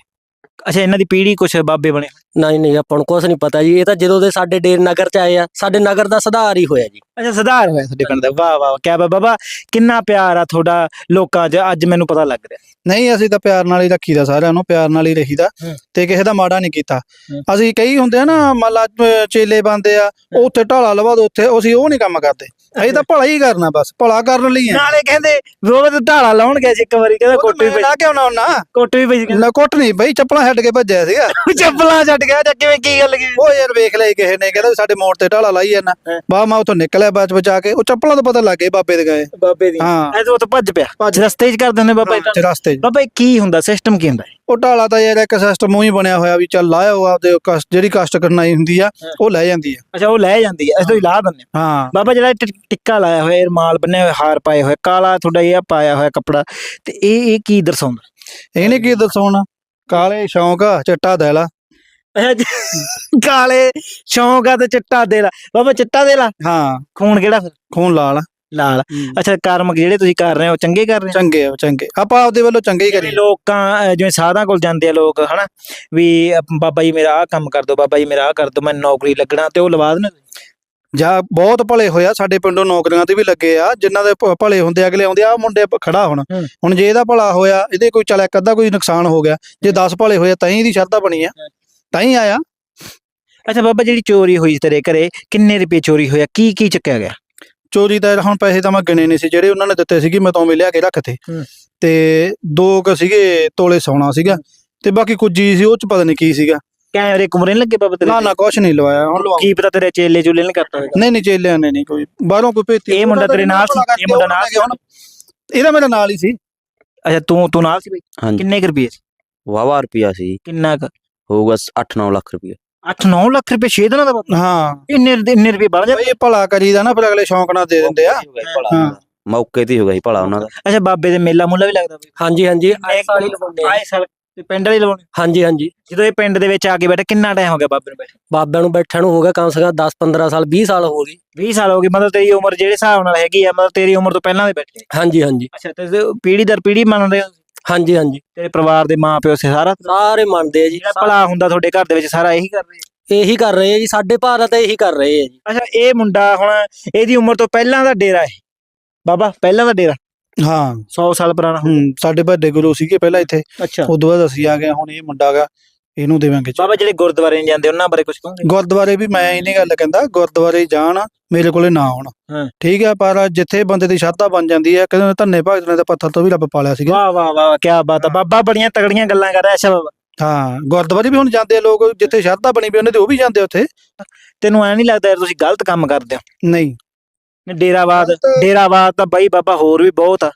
ਅੱਛਾ ਇਹਨਾਂ ਦੀ ਪੀੜ੍ਹੀ ਕੁਛ ਬਾਬੇ ਬਣੇ ਨਹੀਂ ਨਹੀਂ ਆਪਾਂ ਨੂੰ ਕੁਝ ਨਹੀਂ ਪਤਾ ਜੀ। ਇਹ ਤਾਂ ਜਦੋਂ ਦੇ ਸਾਡੇ ਡੇਰ ਨਗਰ ਚ ਆਏ ਆ ਸਾਡੇ ਨਗਰ ਦਾ ਸੁਧਾਰ ਹੀ ਹੋਇਆ ਜੀ। ਅੱਛਾ ਸੁਧਾਰ ਹੋਇਆ ਤੁਹਾਡੇ ਪਿੰਡ ਦਾ। ਵਾਹ ਵਾਹ ਕਿਆ ਬਾ- ਬਾਬਾ ਕਿੰਨਾ ਪਿਆਰ ਆ ਤੁਹਾਡਾ ਲੋਕਾਂ 'ਚ ਅੱਜ ਮੈਨੂੰ ਪਤਾ ਲੱਗ ਰਿਹਾ। ਨਹੀਂ ਅਸੀਂ ਤਾਂ ਪਿਆਰ ਨਾਲ ਹੀ ਰੱਖੀਦਾ ਸਾਰਿਆਂ ਨੂੰ ਪਿਆਰ ਨਾਲ ਹੀ ਰਹੀਦਾ। ਹੂੰ। ਤੇ ਕਿਸੇ ਦਾ ਮਾੜਾ ਨਹੀਂ ਕੀਤਾ। ਹੂੰ। ਅਸੀਂ ਕਈ ਹੁੰਦੇ ਆ ਨਾ ਮੰਨ ਲਾ ਅਹ ਚੇਲੇ ਬੰਦੇ ਆ ਉਹ ਉੱਥੇ ਢਾਲਾ ਲਵਾ ਦੋ ਉੱਥੇ ਅਸੀਂ ਉਹ ਨਹੀਂ ਕੰਮ ਕਰਦੇ। ਅਸੀਂ ਤਾਂ ਭਲਾ ਹੀ ਕਰਨਾ ਬਸ ਭਲਾ ਕਰਨ ਲਈ ਆ। ਨਾਲੇ ਕਹਿੰਦੇ ਉਹ ਤੇ ਢਾਲਾ ਲਾਉਣ ਗਏ ਸੀ ਇੱਕ ਵਾਰੀ ਕਹਿੰਦਾ ਕੋਟ ਵੀ ਮੈਂ ਪਈ ਲਾ ਕੇ ਆਉਣਾ ਹੁੰਨਾ ਕੋਟ ਵੀ ਪਈ ਸੀ ਨਾ ਕੁੱਟ ਨਹੀਂ ਬਈ ਚੱਪਲਾਂ ਛੱਡ ਕੇ ਭੱਜਿਆ ਸੀਗਾ। <laughs> ਚੱਪਲਾਂ ਛੱਡ ਗਿਆ ਜਾਂ ਕਿਵੇਂ ਕੀ ਗੱਲ ਕੀ? ਉਹ ਯਾਰ ਵੇਖ ਲਈ ਕਿਸੇ ਨੇ ਕਹਿੰਦਾ ਵੀ ਸਾਡੇ ਮੋੜ ਤੇ ਢਾਲਾ ਲਾਈ ਜਾਂਦਾ। ਬਾ ਮੈਂ ਉੱਥੋਂ ਨਿਕਲਿਆ ਬਚ ਬਚਾ ਕੇ ਉਹ ਚੱਪਲਾਂ ਤੋਂ ਪਤਾ ਲੱਗ ਗਿਆ ਬਾਬੇ ਦੇ ਗਏ। ਬਾਬੇ ਦੀ। ਹਾਂ। ਐ ਤੂੰ ਭੱਜ ਪਿਆ। ਰਸਤੇ 'ਚ ਕਰ ਦਿੰਦੇ ਬਾਬਾ ਤੇ ਰਸਤੇ 'ਚ। ਬਾਬਾ ਕੀ ਹੁੰਦਾ? ਸਿਸਟਮ ਕੀ ਹੁੰਦਾ? ਉਹ ਢਾਲਾ ਤਾਂ ਯਾਰ ਇੱਕ ਸਿਸਟਮ ਹੀ ਬਣਿਆ ਹੋਇਆ ਵੀ ਚੱਲ ਲਾਇਓ ਆਪਦੇ ਉਹ ਕਸ਼ਟ ਜਿਹੜੀ ਕਸ਼ਟ ਕਰਨਾਈ ਹੁੰਦੀ ਆ ਉਹ ਲੈ ਜਾਂਦੀ ਆ। ਅੱਛਾ ਉਹ ਲੈ ਜਾਂਦੀ ਹੈ ਅਸੀਂ ਤਾਂ ਲਾ ਦਿੰਦੇ ਹਾਂ। ਬਾਬਾ ਜਿਹੜਾ ਟਿੱਕਾ ਲਾਇਆ ਹੋਇਆ ਰਮਾਲ ਬੰਨਿਆ ਹੋਇਆ ਹਾਰ ਪਾਏ ਹੋਏ ਕਾਲਾ ਤੁਹਾਡਾ ਇਹ ਪਾਇਆ ਹੋਇਆ ਕੱਪੜਾ। ਤੇ ਇਹ ਇਹ ਕੀ ਦਰਸਾਉਂਦਾ? ਇਹਨੇ ਕੀ ਦੱਸੋਣਾ ਕਾਲੇ ਸ਼ੌਂਕ ਚਿੱਟਾ ਦਿਲ ਅੱਛਾ ਜੀ, ਕਾਲੇ ਸ਼ੌਂਕ ਆ ਤੇ ਚਿੱਟਾ ਦੇ ਲਾ। ਬਾਬਾ ਚਿੱਟਾ ਦੇ ਲਾ? ਹਾਂ। ਖੂਨ ਕਿਹੜਾ ਫਿਰ? ਖੂਨ ਲਾਲ। ਲਾਲ ਅੱਛਾ ਕਰਮ ਜਿਹੜੇ ਤੁਸੀਂ ਕਰ ਰਹੇ ਹੋ ਚੰਗੇ ਕਰ ਰਹੇ ਹੋ? ਚੰਗੇ ਆ ਚੰਗੇ। ਆਪਾਂ ਆਪਦੇ ਵੱਲੋਂ ਚੰਗੇ ਹੀ ਜਿਵੇਂ ਕਰੀਏ। ਲੋਕਾਂ ਅਹ ਜਿਵੇਂ ਸਾਧਾਂ ਕੋਲ ਜਾਂਦੇ ਆ ਲੋਕ ਹਨਾ? ਵੀ ਅਹ ਬਾਬਾ ਜੀ ਮੇਰਾ ਆਹ ਕੰਮ ਕਰ ਦਿਓ ਬਾਬਾ ਜੀ ਮੇਰਾ ਆਹ ਕਰ ਦਿਓ ਮੈਂ ਨੌਕਰੀ ਲੱਗਣਾ ਤੇ ਉਹ ਲਵਾ ਦੇਣ ਜਾਂ ਬਹੁਤ ਭਲੇ ਹੋਇਆ ਸਾਡੇ ਪਿੰਡੋਂ ਨੌਕਰੀਆਂ ਤੇ ਵੀ ਲੱਗੇ ਆ ਜਿਨ੍ਹਾਂ ਦੇ ਭ- ਭਲੇ ਹੁੰਦੇ ਅਗਲੇ ਆਉਂਦੇ ਆ ਮੁੰਡੇ ਪ- ਖੜਾ ਹੁਣ। ਹੂੰ। ਹੁਣ ਜੇ ਇਹਦਾ ਭਲਾ ਹੋਇਆ ਇਹਦੇ ਕੋਈ ਚੱਲ ਇੱਕ ਅੱਧਾ ਕੋਈ ਨੁਕਸਾਨ ਹੋ ਗਿਆ ਜੇ 10 ਭਲੇ ਹੋਏ ਤਾਂ ਹੀ ਇਹਦੀ ਸ਼ਰਧਾ ਬਣੀ ਆ। ਤਾਂ ਹੀ ਆਇਆ। ਅੱਛਾ ਬਾਬਾ ਜਿਹੜੀ ਚੋਰੀ ਹੋਈ ਸੀ ਤੇਰੇ ਘਰੇ ਕਿੰਨੇ ਰੁਪਏ ਚੋਰੀ ਹੋਇਆ? ਕੀ ਕੀ ਚੱਕਿਆ ਗਿਆ? ਚੋਰੀ ਤਾਂ ਹੁਣ ਪੈਸੇ ਤਾਂ ਮੈਂ ਗਿਣੇ ਨਹੀਂ ਸੀ ਜਿਹੜੇ ਉਹਨਾਂ ਨੇ ਦਿੱਤੇ ਸੀਗੇ ਮੈਂ ਤਾਂ ਉਵੇਂ ਲਿਆ ਕੇ ਰੱਖਤੇ ਹੂੰ। ਤੇ ਦੋ ਕ ਸੀਗੇ ਤੋਲੇ ਸੋਨਾ ਸੀਗਾ ਤੇ ਬਾਕੀ ਕੁਝ ਜੀ ਸੀ ਉਹ ਚ ਪਤਾ ਨਹੀਂ ਕੀ ਸੀਗਾ। ਕੈਮਰੇ ਕੁਮਰੇ ਨੀ ਲੱਗੇ ਬਾਬਾ ਤੇਰੇ ਨਾ ਨਾ ਕੁਛ ਨਹੀਂ ਲਵਾਇਆ ਹੁਣ ਲਵਾਉਂ ਕੀ ਪਤਾ ਤੇਰੇ ਚੇਲੇ ਚੁਲੇ ਨਹੀਂ ਕਰਤਾ ਹੋਵੇਗਾ ਨਹੀਂ ਨਹੀਂ ਚੇਲਿਆਂ ਨੇ ਨਹੀਂ ਕੋਈ। ਬਾਹਰੋਂ ਕੋਈ ਭੇਤੀ ਇਹ ਮੁੰਡਾ ਤੇਰੇ ਨਾਲ ਸੀ? ਇਹ ਮੁੰਡਾ ਨਾਲ ਸੀ? ਇਹਦਾ ਮੇਰਾ ਨਾਲ ਹੀ ਸੀ। ਅੱਛਾ ਤੂੰ ਤੂੰ ਨਾਲ ਸੀ ਬਈ? ਕਿੰਨੇ ਕੁ ਰੁਪਏ ਸੀ? ਵਾਵਾ ਰੁਪਿਆ ਸੀ। ਕਿੰਨਾ ਕੁ? ਹੋਊਗਾ 8-9 ਲੱਖ ਰੁਪਿਆ 8-9 ਲੱਖ ਰੁਪਏ 6 ਦਿਨਾਂ ਦਾ ਬਾਬਾ? ਹਾਂ। ਇੰਨੇ ਇੰਨੇ ਰੁਪਏ ਬਣ ਜਾ ਬਈ ਇਹ ਭਲਾ ਕਰੀਦਾ ਨਾ ਫਿਰ ਅਗਲੇ ਸ਼ੌਂਕ ਨਾਲ ਦੇ ਦਿੰਦੇ ਆ। ਹਾਂ ਮੌਕੇ ਤੇ ਹੀ ਗਿਆ ਸੀ ਭਲਾ ਉਹਨਾਂ ਦਾ। ਅੱਛਾ ਬਾਬੇ ਦੇ ਮੇਲਾ ਮੁੱਲਾ ਵੀ ਲੱਗਦਾ ਬਈ? ਹਾਂਜੀ ਹਾਂਜੀ। ਆਏ ਸਾਲ ਤੇ ਪਿੰਡ ਵਾਲੀ ਲਵਾਉਣੇ ਹਾਂਜੀ ਹਾਂਜੀ। ਜਦੋਂ ਇਹ ਪਿੰਡ ਦੇ ਵਿੱਚ ਆ ਕੇ ਬੈਠੇ ਕਿੰਨਾ ਟਾਈਮ ਹੋ ਗਿਆ ਬਾਬੇ ਨੂੰ ਬੈਠੇ ਬਾਬਿਆਂ ਨੂੰ ਬੈਠਣ ਨੂੰ ਹੋ ਗਿਆ ਕਮ ਸੇ ਕਮ 10 15 ਸਾਲ 20 ਸਾਲ ਹੋ ਗਏ। 20 ਸਾਲ ਹੋ ਗਏ ਮਤਲਬ ਤੇਰੀ ਉਮਰ ਜਿਹੜੇ ਹਿਸਾਬ ਨਾਲ ਹੈਗੀ ਆ ਮਤਲਬ ਤੇਰੀ ਉਮਰ ਤੋਂ ਪਹਿਲਾਂ ਦੇ ਬੈਠੇ। ਹਾਂਜੀ ਹਾਂਜੀ। ਅੱਛਾ ਤੇ ਪੀੜੀ ਦਰ ਪੀੜੀ ਮੰਨ ਰਹੇ ਹੋ ਹਾਂਜੀ ਹਾਂਜੀ। ਤੇਰੇ ਪਰਿਵਾਰ ਦੇ ਮਾਂ ਪਿਓ ਸੇ ਸਾਰਾ? ਸਾਰੇ ਮੰਨਦੇ ਆ ਜੀ। ਜਿਹੜਾ ਭਲਾ ਹੁੰਦਾ ਤੁਹਾਡੇ ਘਰ ਦੇ ਵਿੱਚ ਸਾਰਾ ਇਹੀ ਕਰ ਰਹੇ ਆ। ਇਹੀ ਕਰ ਰਹੇ ਆ ਜੀ ਸਾਡੇ ਭਾਰਤ ਇਹੀ ਕਰ ਰਹੇ ਆ ਜੀ। ਅੱਛਾ ਇਹ ਮੁੰਡਾ ਹੁਣ ਇਹਦੀ ਉਮਰ ਤੋਂ ਪਹਿਲਾਂ ਦਾ ਡੇਰਾ ਹੈ ਬਾਬਾ ਪਹਿਲਾਂ ਦਾ ਡੇਰਾ? ਹਾਂ। 100 ਸਾਲ ਪੁਰਾਣਾ ਹੂੰ ਸਾਡੇ ਵੱਡੇ ਗੁਰੂ ਸੀਗੇ ਪਹਿਲਾਂ ਇੱਥੇ। ਅੱਛਾ। ਉਦੋਂ ਬਾਅਦ ਅਸੀਂ ਆ ਗਏ ਹੁਣ ਇਹ ਮੁੰਡਾ ਗਾ ਇਹਨੂੰ ਦੇਵਾਂਗੇ ਜੀ। ਬਾਬਾ ਜਿਹੜੇ ਗੁਰਦੁਆਰੇ ਨਹੀਂ ਜਾਂਦੇ ਉਹਨਾਂ ਬਾਰੇ ਕੁਝ ਕਹੋਗੇ? ਗੁਰਦੁਆਰੇ ਵੀ ਮੈਂ ਇਹ ਨਹੀਂ ਗੱਲ ਕਹਿੰਦਾ ਗੁਰਦੁਆਰੇ ਜਾਣ ਮੇਰੇ ਕੋਲੇ ਨਾ ਆਉਣ। ਹਾਂ। ਠੀਕ ਹੈ ਪਰ ਜਿੱਥੇ ਬੰਦੇ ਦੀ ਸ਼ਰਧਾ ਬਣ ਜਾਂਦੀ ਹੈ ਕਹਿੰਦੇ ਧੰਨੇ ਭਗਤ ਨੇ ਤਾਂ ਪੱਥਰ ਤੋਂ ਵੀ ਰੱਬ ਪਾਲਿਆ ਸੀਗਾ। ਵਾਹ ਵਾਹ ਵਾਹ ਕੀ ਬਾਤ ਆ। ਬਾਬਾ ਬੜੀਆਂ ਤਗੜੀਆਂ ਗੱਲਾਂ ਕਰ ਰਿਹਾ ਅੱਛਾ ਬਾਬਾ। ਹਾਂ ਗੁਰਦੁਆਰੇ ਵੀ ਹੁਣ ਜਾਂਦੇ ਆ ਲੋਕ ਜਿੱਥੇ ਸ਼ਰਧਾ ਬਣੀ ਵੀ ਉਹਨਾਂ ਦੇ ਉਹ ਵੀ ਜਾਂਦੇ ਉੱਥੇ। ਤੈਨੂੰ ਐ ਨਹੀਂ ਲੱਗਦਾ ਯਾਰ ਤੁਸੀਂ ਗਲਤ ਕੰਮ ਕਰਦੇ ਹੋ? ਨਹੀਂ। ਨਹੀਂ, ਡੇਰਾਵਾਦ ਡੇਰਾਵਾਦ ਤਾਂ ਬਾਈ ਬਾਬਾ ਹੋਰ ਵੀ ਬਹੁਤ ਆ।